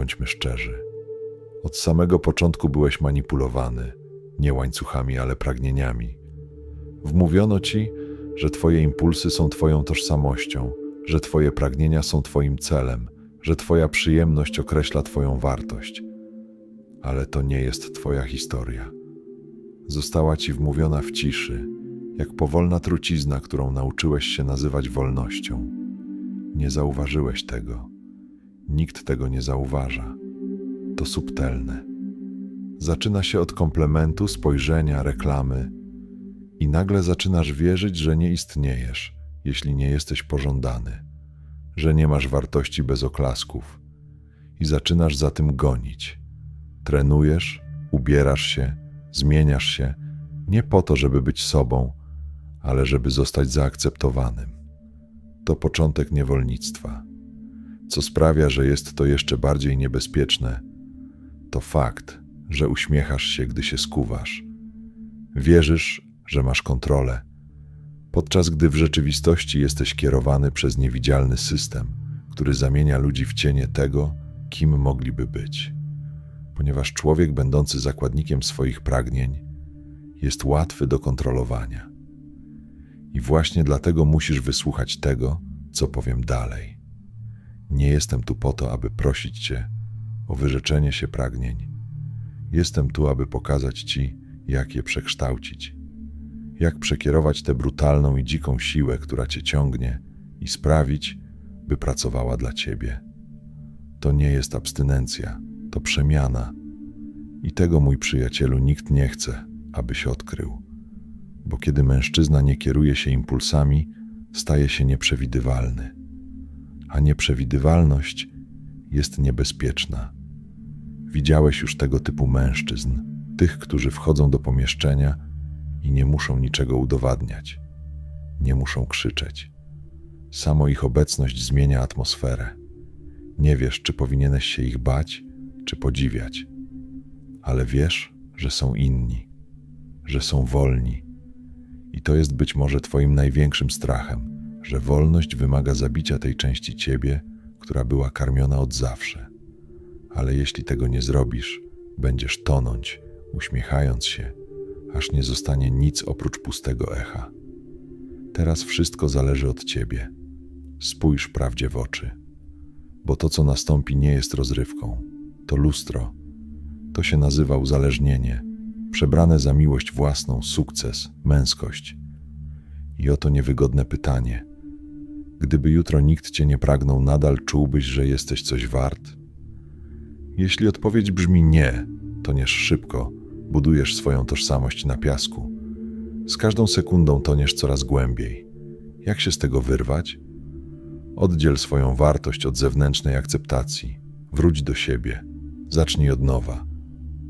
Bądźmy szczerzy. Od samego początku byłeś manipulowany, nie łańcuchami, ale pragnieniami. Wmówiono ci, że Twoje impulsy są Twoją tożsamością, że Twoje pragnienia są Twoim celem, że Twoja przyjemność określa Twoją wartość. Ale to nie jest Twoja historia. Została Ci wmówiona w ciszy, jak powolna trucizna, którą nauczyłeś się nazywać wolnością. Nie zauważyłeś tego. Nikt tego nie zauważa. To subtelne. Zaczyna się od komplementu, spojrzenia, reklamy, i nagle zaczynasz wierzyć, że nie istniejesz, jeśli nie jesteś pożądany, że nie masz wartości bez oklasków, i zaczynasz za tym gonić. Trenujesz, ubierasz się, zmieniasz się, nie po to, żeby być sobą, ale żeby zostać zaakceptowanym. To początek niewolnictwa. Co sprawia, że jest to jeszcze bardziej niebezpieczne, to fakt, że uśmiechasz się, gdy się skuwasz. Wierzysz, że masz kontrolę, podczas gdy w rzeczywistości jesteś kierowany przez niewidzialny system, który zamienia ludzi w cienie tego, kim mogliby być. Ponieważ człowiek, będący zakładnikiem swoich pragnień, jest łatwy do kontrolowania. I właśnie dlatego musisz wysłuchać tego, co powiem dalej. Nie jestem tu po to, aby prosić Cię o wyrzeczenie się pragnień. Jestem tu, aby pokazać Ci, jak je przekształcić, jak przekierować tę brutalną i dziką siłę, która Cię ciągnie, i sprawić, by pracowała dla Ciebie. To nie jest abstynencja, to przemiana. I tego, mój przyjacielu, nikt nie chce, abyś odkrył. Bo kiedy mężczyzna nie kieruje się impulsami, staje się nieprzewidywalny. A nieprzewidywalność jest niebezpieczna. Widziałeś już tego typu mężczyzn, tych, którzy wchodzą do pomieszczenia i nie muszą niczego udowadniać, nie muszą krzyczeć. Samo ich obecność zmienia atmosferę. Nie wiesz, czy powinieneś się ich bać, czy podziwiać, ale wiesz, że są inni, że są wolni. I to jest być może Twoim największym strachem, że wolność wymaga zabicia tej części Ciebie, która była karmiona od zawsze. Ale jeśli tego nie zrobisz, będziesz tonąć, uśmiechając się, aż nie zostanie nic oprócz pustego echa. Teraz wszystko zależy od Ciebie. Spójrz prawdzie w oczy, bo to, co nastąpi, nie jest rozrywką, to lustro. To się nazywa uzależnienie, przebrane za miłość własną, sukces, męskość. I oto niewygodne pytanie. Gdyby jutro nikt cię nie pragnął, nadal czułbyś, że jesteś coś wart? Jeśli odpowiedź brzmi nie, toniesz szybko, budujesz swoją tożsamość na piasku. Z każdą sekundą toniesz coraz głębiej. Jak się z tego wyrwać? Oddziel swoją wartość od zewnętrznej akceptacji. Wróć do siebie. Zacznij od nowa.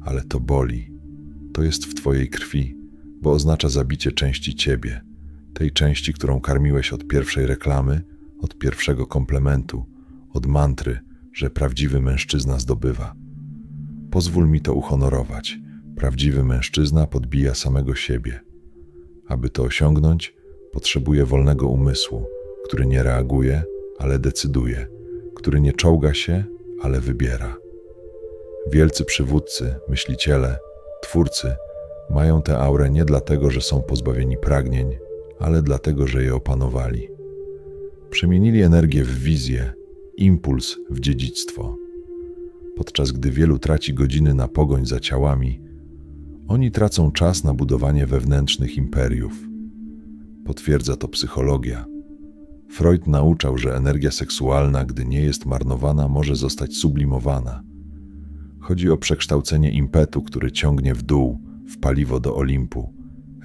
Ale to boli. To jest w twojej krwi, bo oznacza zabicie części ciebie, tej części, którą karmiłeś od pierwszej reklamy, od pierwszego komplementu, od mantry, że prawdziwy mężczyzna zdobywa. Pozwól mi to uhonorować. Prawdziwy mężczyzna podbija samego siebie. Aby to osiągnąć, potrzebuje wolnego umysłu, który nie reaguje, ale decyduje, który nie czołga się, ale wybiera. Wielcy przywódcy, myśliciele, twórcy mają tę aurę nie dlatego, że są pozbawieni pragnień, ale dlatego, że je opanowali. Przemienili energię w wizję, impuls w dziedzictwo. Podczas gdy wielu traci godziny na pogoń za ciałami, oni tracą czas na budowanie wewnętrznych imperiów. Potwierdza to psychologia. Freud nauczał, że energia seksualna, gdy nie jest marnowana, może zostać sublimowana. Chodzi o przekształcenie impetu, który ciągnie w dół, w paliwo do Olimpu,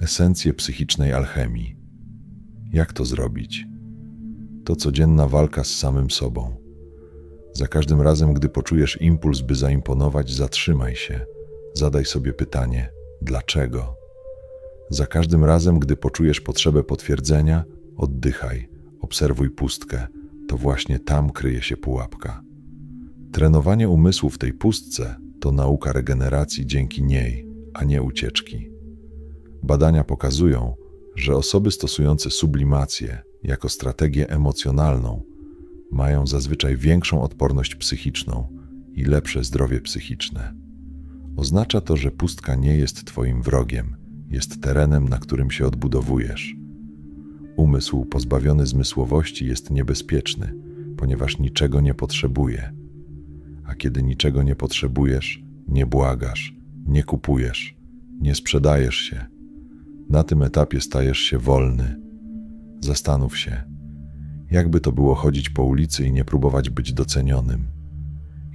esencję psychicznej alchemii. Jak to zrobić? To codzienna walka z samym sobą. Za każdym razem, gdy poczujesz impuls, by zaimponować, zatrzymaj się. Zadaj sobie pytanie: dlaczego? Za każdym razem, gdy poczujesz potrzebę potwierdzenia, oddychaj, obserwuj pustkę. To właśnie tam kryje się pułapka. Trenowanie umysłu w tej pustce to nauka regeneracji dzięki niej, a nie ucieczki. Badania pokazują, że osoby stosujące sublimację jako strategię emocjonalną mają zazwyczaj większą odporność psychiczną i lepsze zdrowie psychiczne. Oznacza to, że pustka nie jest Twoim wrogiem, jest terenem, na którym się odbudowujesz. Umysł pozbawiony zmysłowości jest niebezpieczny, ponieważ niczego nie potrzebuje. A kiedy niczego nie potrzebujesz, nie błagasz, nie kupujesz, nie sprzedajesz się. Na tym etapie stajesz się wolny. Zastanów się, jakby to było chodzić po ulicy i nie próbować być docenionym.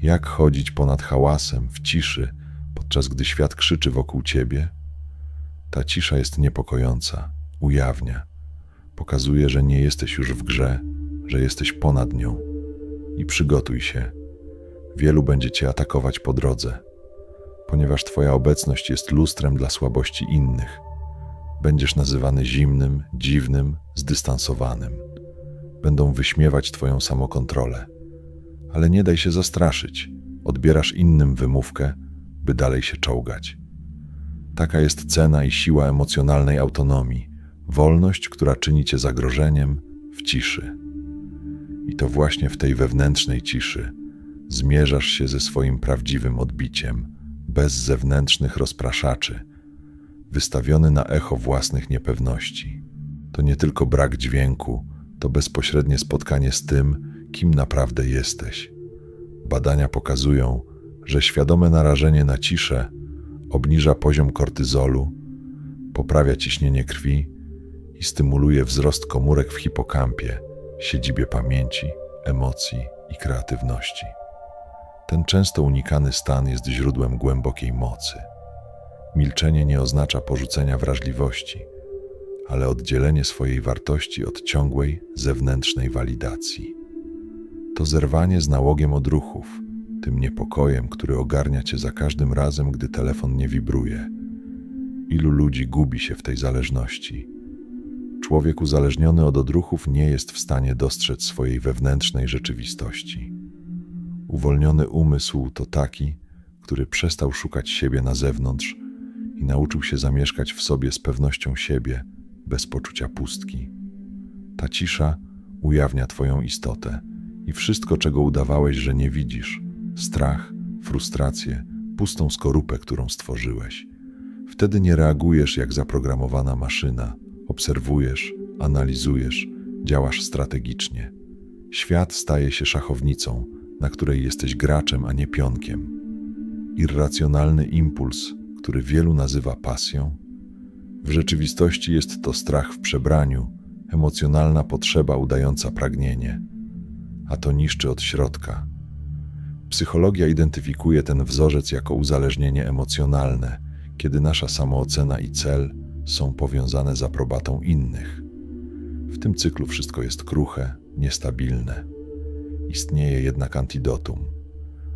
Jak chodzić ponad hałasem, w ciszy, podczas gdy świat krzyczy wokół ciebie? Ta cisza jest niepokojąca, ujawnia, pokazuje, że nie jesteś już w grze, że jesteś ponad nią. I przygotuj się. Wielu będzie cię atakować po drodze, ponieważ twoja obecność jest lustrem dla słabości innych. Będziesz nazywany zimnym, dziwnym, zdystansowanym. Będą wyśmiewać twoją samokontrolę. Ale nie daj się zastraszyć. Odbierasz innym wymówkę, by dalej się czołgać. Taka jest cena i siła emocjonalnej autonomii, wolność, która czyni cię zagrożeniem w ciszy. I to właśnie w tej wewnętrznej ciszy zmierzasz się ze swoim prawdziwym odbiciem, bez zewnętrznych rozpraszaczy, wystawiony na echo własnych niepewności. To nie tylko brak dźwięku, to bezpośrednie spotkanie z tym, kim naprawdę jesteś. Badania pokazują, że świadome narażenie na ciszę obniża poziom kortyzolu, poprawia ciśnienie krwi i stymuluje wzrost komórek w hipokampie, siedzibie pamięci, emocji i kreatywności. Ten często unikany stan jest źródłem głębokiej mocy. Milczenie nie oznacza porzucenia wrażliwości, ale oddzielenie swojej wartości od ciągłej zewnętrznej walidacji. To zerwanie z nałogiem odruchów, tym niepokojem, który ogarnia cię za każdym razem, gdy telefon nie wibruje. Ilu ludzi gubi się w tej zależności? Człowiek uzależniony od odruchów nie jest w stanie dostrzec swojej wewnętrznej rzeczywistości. Uwolniony umysł to taki, który przestał szukać siebie na zewnątrz i nauczył się zamieszkać w sobie z pewnością siebie, bez poczucia pustki. Ta cisza ujawnia Twoją istotę i wszystko, czego udawałeś, że nie widzisz strach, frustrację, pustą skorupę, którą stworzyłeś. Wtedy nie reagujesz jak zaprogramowana maszyna, obserwujesz, analizujesz, działasz strategicznie. Świat staje się szachownicą, na której jesteś graczem, a nie pionkiem. Irracjonalny impuls, który wielu nazywa pasją, w rzeczywistości jest to strach w przebraniu, emocjonalna potrzeba udająca pragnienie, a to niszczy od środka. Psychologia identyfikuje ten wzorzec jako uzależnienie emocjonalne, kiedy nasza samoocena i cel są powiązane z aprobatą innych. W tym cyklu wszystko jest kruche, niestabilne. Istnieje jednak antidotum.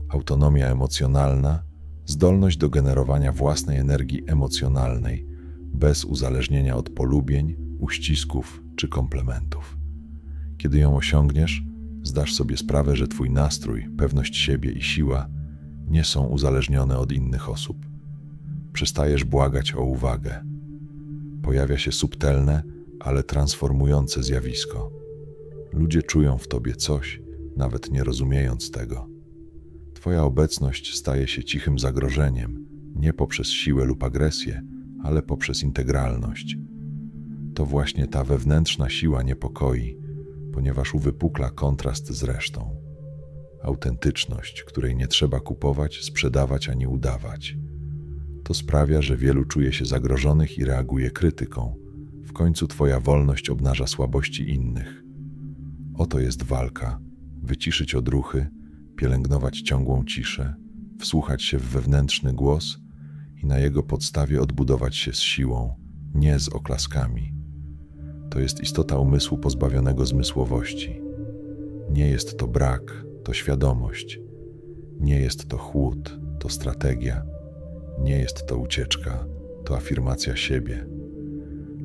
Autonomia emocjonalna, zdolność do generowania własnej energii emocjonalnej, bez uzależnienia od polubień, uścisków czy komplementów. Kiedy ją osiągniesz, zdasz sobie sprawę, że Twój nastrój, pewność siebie i siła nie są uzależnione od innych osób. Przestajesz błagać o uwagę. Pojawia się subtelne, ale transformujące zjawisko. Ludzie czują w Tobie coś, nawet nie rozumiejąc tego. Twoja obecność staje się cichym zagrożeniem, nie poprzez siłę lub agresję, ale poprzez integralność. To właśnie ta wewnętrzna siła niepokoi, ponieważ uwypukla kontrast z resztą. Autentyczność, której nie trzeba kupować, sprzedawać ani udawać. To sprawia, że wielu czuje się zagrożonych i reaguje krytyką. W końcu Twoja wolność obnaża słabości innych. Oto jest walka: wyciszyć odruchy, pielęgnować ciągłą ciszę, wsłuchać się w wewnętrzny głos i na jego podstawie odbudować się z siłą, nie z oklaskami. To jest istota umysłu pozbawionego zmysłowości. Nie jest to brak, to świadomość. Nie jest to chłód, to strategia. Nie jest to ucieczka, to afirmacja siebie.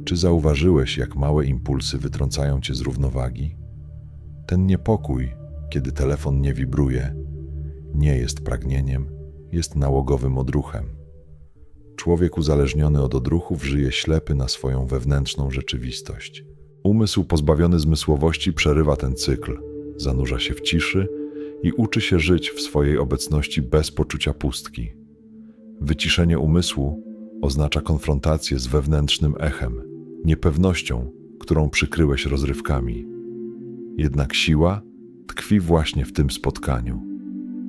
Czy zauważyłeś, jak małe impulsy wytrącają cię z równowagi? Ten niepokój, kiedy telefon nie wibruje, nie jest pragnieniem, jest nałogowym odruchem. Człowiek uzależniony od odruchów żyje ślepy na swoją wewnętrzną rzeczywistość. Umysł pozbawiony zmysłowości przerywa ten cykl, zanurza się w ciszy i uczy się żyć w swojej obecności bez poczucia pustki. Wyciszenie umysłu oznacza konfrontację z wewnętrznym echem, niepewnością, którą przykryłeś rozrywkami. Jednak siła tkwi właśnie w tym spotkaniu.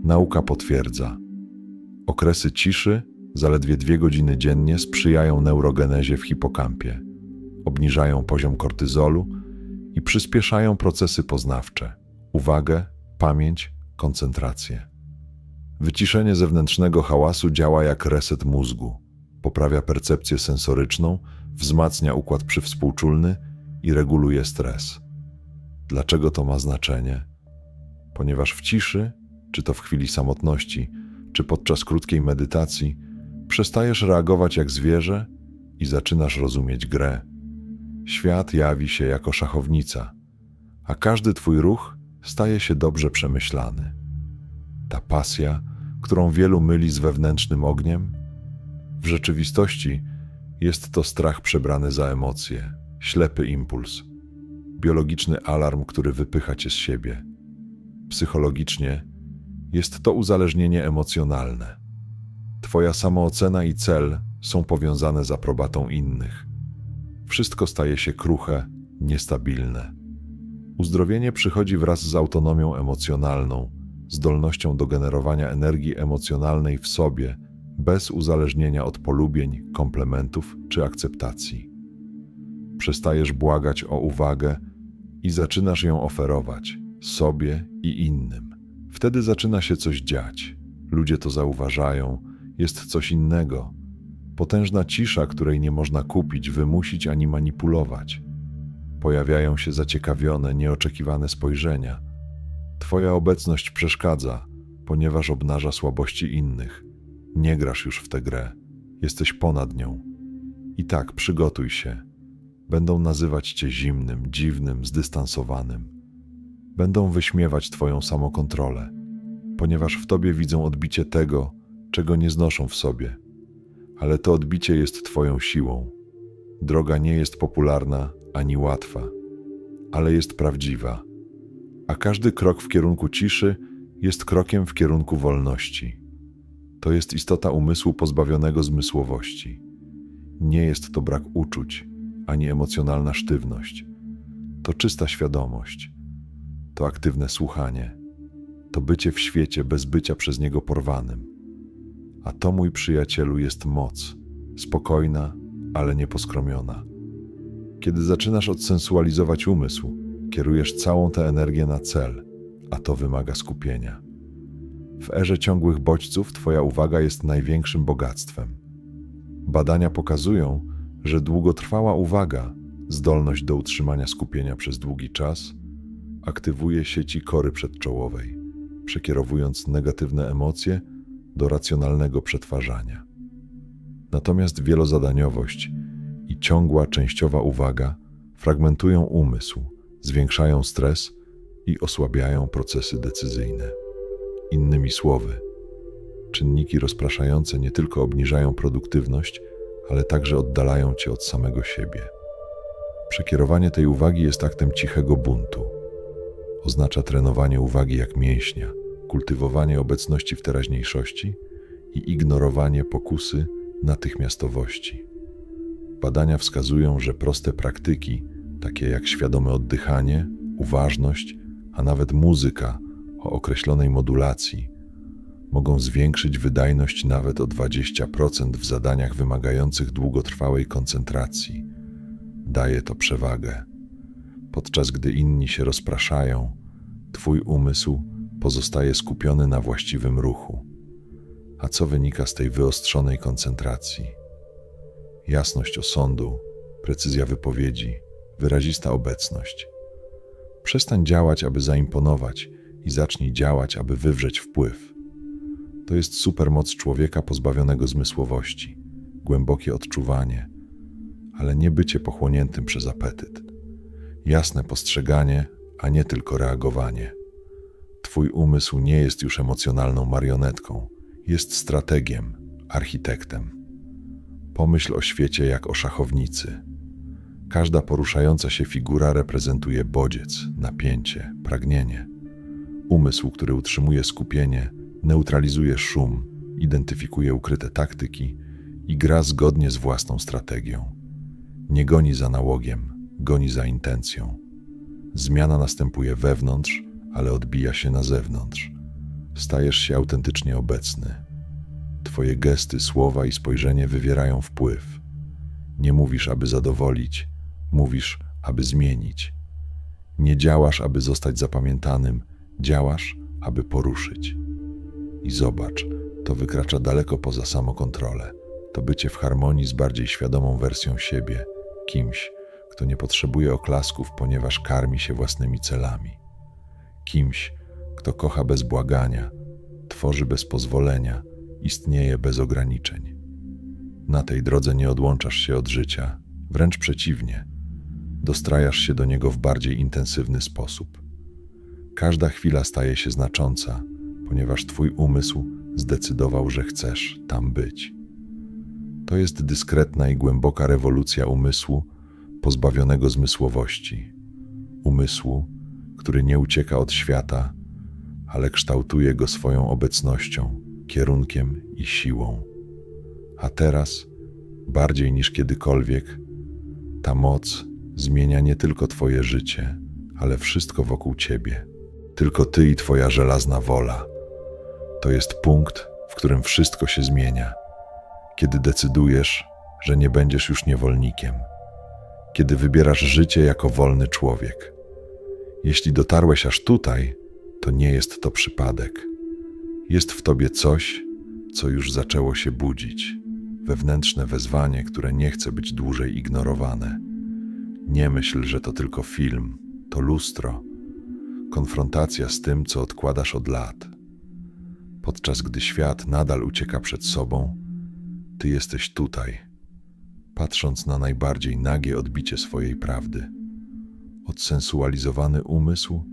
Nauka potwierdza. Okresy ciszy, zaledwie dwie godziny dziennie, sprzyjają neurogenezie w hipokampie, obniżają poziom kortyzolu i przyspieszają procesy poznawcze, uwagę, pamięć, koncentrację. Wyciszenie zewnętrznego hałasu działa jak reset mózgu, poprawia percepcję sensoryczną, wzmacnia układ przywspółczulny i reguluje stres. Dlaczego to ma znaczenie? Ponieważ w ciszy, czy to w chwili samotności, czy podczas krótkiej medytacji, przestajesz reagować jak zwierzę i zaczynasz rozumieć grę. Świat jawi się jako szachownica, a każdy twój ruch staje się dobrze przemyślany. Ta pasja, którą wielu myli z wewnętrznym ogniem, w rzeczywistości jest to strach przebrany za emocje, ślepy impuls, biologiczny alarm, który wypycha cię z siebie. Psychologicznie jest to uzależnienie emocjonalne. Twoja samoocena i cel są powiązane z aprobatą innych. Wszystko staje się kruche, niestabilne. Uzdrowienie przychodzi wraz z autonomią emocjonalną, zdolnością do generowania energii emocjonalnej w sobie, bez uzależnienia od polubień, komplementów czy akceptacji. Przestajesz błagać o uwagę i zaczynasz ją oferować sobie i innym. Wtedy zaczyna się coś dziać. Ludzie to zauważają, jest coś innego. Potężna cisza, której nie można kupić, wymusić ani manipulować. Pojawiają się zaciekawione, nieoczekiwane spojrzenia. Twoja obecność przeszkadza, ponieważ obnaża słabości innych. Nie grasz już w tę grę, jesteś ponad nią. I tak przygotuj się. Będą nazywać cię zimnym, dziwnym, zdystansowanym. Będą wyśmiewać twoją samokontrolę, ponieważ w tobie widzą odbicie tego, czego nie znoszą w sobie. Ale to odbicie jest twoją siłą. Droga nie jest popularna ani łatwa, ale jest prawdziwa. A każdy krok w kierunku ciszy jest krokiem w kierunku wolności. To jest istota umysłu pozbawionego zmysłowości. Nie jest to brak uczuć, ani emocjonalna sztywność. To czysta świadomość. To aktywne słuchanie. To bycie w świecie bez bycia przez niego porwanym. A to, mój przyjacielu, jest moc, spokojna, ale nieposkromiona. Kiedy zaczynasz odsensualizować umysł, kierujesz całą tę energię na cel, a to wymaga skupienia. W erze ciągłych bodźców Twoja uwaga jest największym bogactwem. Badania pokazują, że długotrwała uwaga, zdolność do utrzymania skupienia przez długi czas, aktywuje sieci kory przedczołowej, przekierowując negatywne emocje do racjonalnego przetwarzania. Natomiast wielozadaniowość i ciągła częściowa uwaga fragmentują umysł, zwiększają stres i osłabiają procesy decyzyjne. Innymi słowy, czynniki rozpraszające nie tylko obniżają produktywność, ale także oddalają cię od samego siebie. Przekierowanie tej uwagi jest aktem cichego buntu. Oznacza trenowanie uwagi jak mięśnia, kultywowanie obecności w teraźniejszości i ignorowanie pokusy natychmiastowości. Badania wskazują, że proste praktyki, takie jak świadome oddychanie, uważność, a nawet muzyka o określonej modulacji, mogą zwiększyć wydajność nawet o 20% w zadaniach wymagających długotrwałej koncentracji. Daje to przewagę. Podczas gdy inni się rozpraszają, Twój umysł pozostaje skupiony na właściwym ruchu. A co wynika z tej wyostrzonej koncentracji? Jasność osądu, precyzja wypowiedzi, wyrazista obecność. Przestań działać, aby zaimponować i zacznij działać, aby wywrzeć wpływ. To jest supermoc człowieka pozbawionego zmysłowości, głębokie odczuwanie, ale nie bycie pochłoniętym przez apetyt. Jasne postrzeganie, a nie tylko reagowanie. Twój umysł nie jest już emocjonalną marionetką, jest strategiem, architektem. Pomyśl o świecie jak o szachownicy. Każda poruszająca się figura reprezentuje bodziec, napięcie, pragnienie. Umysł, który utrzymuje skupienie, neutralizuje szum, identyfikuje ukryte taktyki i gra zgodnie z własną strategią. Nie goni za nałogiem, goni za intencją. Zmiana następuje wewnątrz, ale odbija się na zewnątrz. Stajesz się autentycznie obecny. Twoje gesty, słowa i spojrzenie wywierają wpływ. Nie mówisz, aby zadowolić, mówisz, aby zmienić. Nie działasz, aby zostać zapamiętanym, działasz, aby poruszyć. I zobacz, to wykracza daleko poza samokontrolę. To bycie w harmonii z bardziej świadomą wersją siebie, kimś, kto nie potrzebuje oklasków, ponieważ karmi się własnymi celami. Kimś, kto kocha bez błagania, tworzy bez pozwolenia, istnieje bez ograniczeń. Na tej drodze nie odłączasz się od życia, wręcz przeciwnie, dostrajasz się do niego w bardziej intensywny sposób. Każda chwila staje się znacząca, ponieważ Twój umysł zdecydował, że chcesz tam być. To jest dyskretna i głęboka rewolucja umysłu pozbawionego zmysłowości. Umysłu, który nie ucieka od świata, ale kształtuje go swoją obecnością, kierunkiem i siłą. A teraz, bardziej niż kiedykolwiek, ta moc zmienia nie tylko Twoje życie, ale wszystko wokół Ciebie. Tylko Ty i Twoja żelazna wola. To jest punkt, w którym wszystko się zmienia. Kiedy decydujesz, że nie będziesz już niewolnikiem. Kiedy wybierasz życie jako wolny człowiek. Jeśli dotarłeś aż tutaj, to nie jest to przypadek. Jest w tobie coś, co już zaczęło się budzić. Wewnętrzne wezwanie, które nie chce być dłużej ignorowane. Nie myśl, że to tylko film, to lustro, konfrontacja z tym, co odkładasz od lat. Podczas gdy świat nadal ucieka przed sobą, ty jesteś tutaj, patrząc na najbardziej nagie odbicie swojej prawdy. Odsensualizowany umysł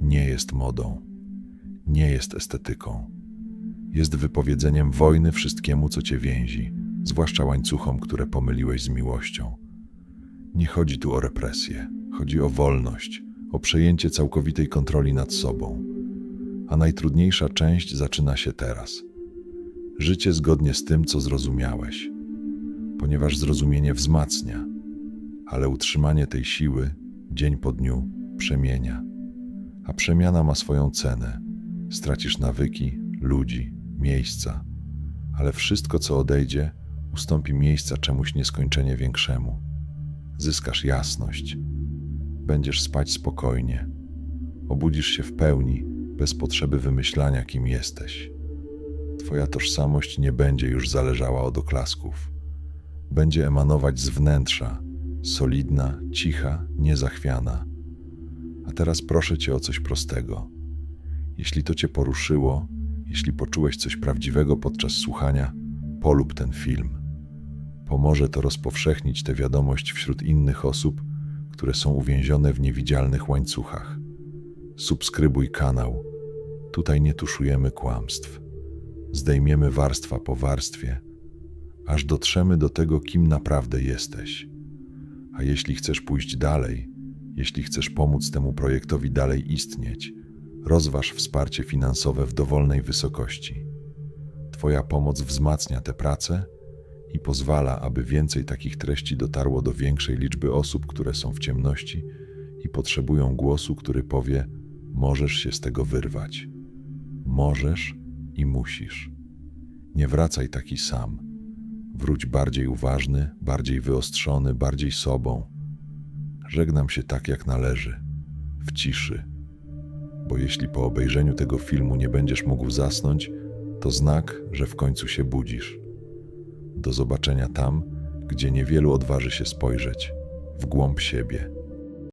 nie jest modą, nie jest estetyką. Jest wypowiedzeniem wojny wszystkiemu, co cię więzi, zwłaszcza łańcuchom, które pomyliłeś z miłością. Nie chodzi tu o represję, chodzi o wolność, o przejęcie całkowitej kontroli nad sobą. A najtrudniejsza część zaczyna się teraz. Życie zgodnie z tym, co zrozumiałeś, ponieważ zrozumienie wzmacnia, ale utrzymanie tej siły dzień po dniu przemienia. A przemiana ma swoją cenę. Stracisz nawyki, ludzi, miejsca, ale wszystko, co odejdzie, ustąpi miejsca czemuś nieskończenie większemu. Zyskasz jasność, będziesz spać spokojnie, obudzisz się w pełni, bez potrzeby wymyślania, kim jesteś. Twoja tożsamość nie będzie już zależała od oklasków. Będzie emanować z wnętrza, solidna, cicha, niezachwiana. A teraz proszę Cię o coś prostego. Jeśli to Cię poruszyło, jeśli poczułeś coś prawdziwego podczas słuchania, polub ten film. Pomoże to rozpowszechnić tę wiadomość wśród innych osób, które są uwięzione w niewidzialnych łańcuchach. Subskrybuj kanał. Tutaj nie tuszujemy kłamstw. Zdejmiemy warstwa po warstwie, aż dotrzemy do tego, kim naprawdę jesteś. A jeśli chcesz pójść dalej, jeśli chcesz pomóc temu projektowi dalej istnieć, rozważ wsparcie finansowe w dowolnej wysokości. Twoja pomoc wzmacnia tę pracę i pozwala, aby więcej takich treści dotarło do większej liczby osób, które są w ciemności i potrzebują głosu, który powie: Możesz się z tego wyrwać. Możesz i musisz. Nie wracaj taki sam. Wróć bardziej uważny, bardziej wyostrzony, bardziej sobą. Żegnam się tak, jak należy, w ciszy. Bo jeśli po obejrzeniu tego filmu nie będziesz mógł zasnąć, to znak, że w końcu się budzisz. Do zobaczenia tam, gdzie niewielu odważy się spojrzeć, w głąb siebie.